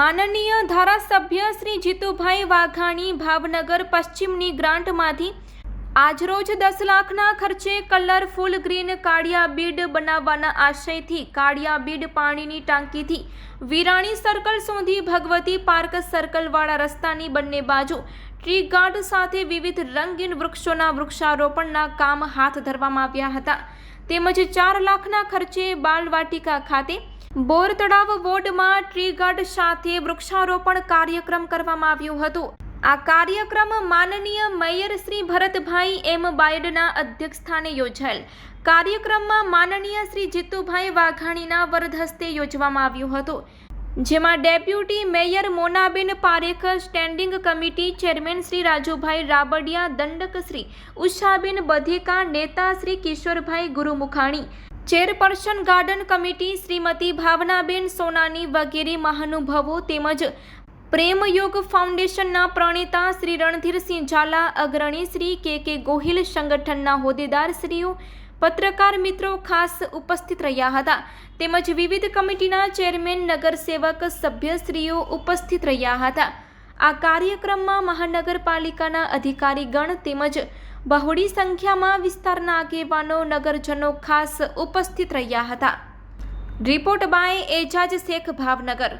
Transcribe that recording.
માનનીય ધારાસભ્ય શ્રી જીતુભાઈ વાઘાણી ભાવનગર પશ્ચિમની ગ્રાન્ટમાંથી આજરોજ દસ લાખના ખર્ચે કલરફુલ ગ્રીન કાળિયા બીડ બનાવવાના આશયથી કાળિયા બીડ પાણીની ટાંકીથી વિરાણી સર્કલ સુધી ભગવતી પાર્ક સર્કલવાળા રસ્તાની બંને બાજુ ટ્રી ગાર્ડ સાથે વિવિધ રંગીન વૃક્ષોના વૃક્ષારોપણના કામ હાથ ધરવામાં આવ્યા હતા. તેમજ ચાર લાખના ખર્ચે બાલવાટિકા ખાતે બોર તળાવ વોર્ડમાં ટ્રી ગાર્ડ સાથે વૃક્ષારોપણ કાર્યક્રમ કરવામાં આવ્યું હતું. આ કાર્યક્રમ માનનીય મેયર શ્રી ભરતભાઈ એમ બાયડના અધ્યક્ષસ્થાને યોજાયેલ. કાર્યક્રમમાં માનનીય શ્રી જીતુભાઈ વાઘાણીના વરદહસ્તે યોજવામાં આવ્યું હતું. જેમાં deputy mayor Monaben Parekh, standing committee chairman Shri Rajubhai Rabadiya, દંડક શ્રી ઉષાબેન બધેકા, નેતા Shri Kishorbhai Gurumukhani, chairperson garden committee Shrimati Bhavnaben Sonani વગેરે મહાનુભાવો તેમજ પ્રેમયોગ ફાઉન્ડેશનના પ્રણેતા શ્રી રણધીરસિંહ ઝાલા, અગ્રણી શ્રી કે કે ગોહિલ સંગઠનના હોદ્દેદાર શ્રીઓ, પત્રકાર મિત્રો ખાસ ઉપસ્થિત રહ્યા હતા. તેમજ વિવિધ કમિટીના ચેરમેન, નગરસેવક સભ્યશ્રીઓ ઉપસ્થિત રહ્યા હતા. આ કાર્યક્રમમાં મહાનગરપાલિકાના અધિકારીગણ તેમજ બહોળી સંખ્યામાં વિસ્તારના આગેવાનો, નગરજનો ખાસ ઉપસ્થિત રહ્યા હતા. Report by Ejaz Shaikh, Bhavnagar.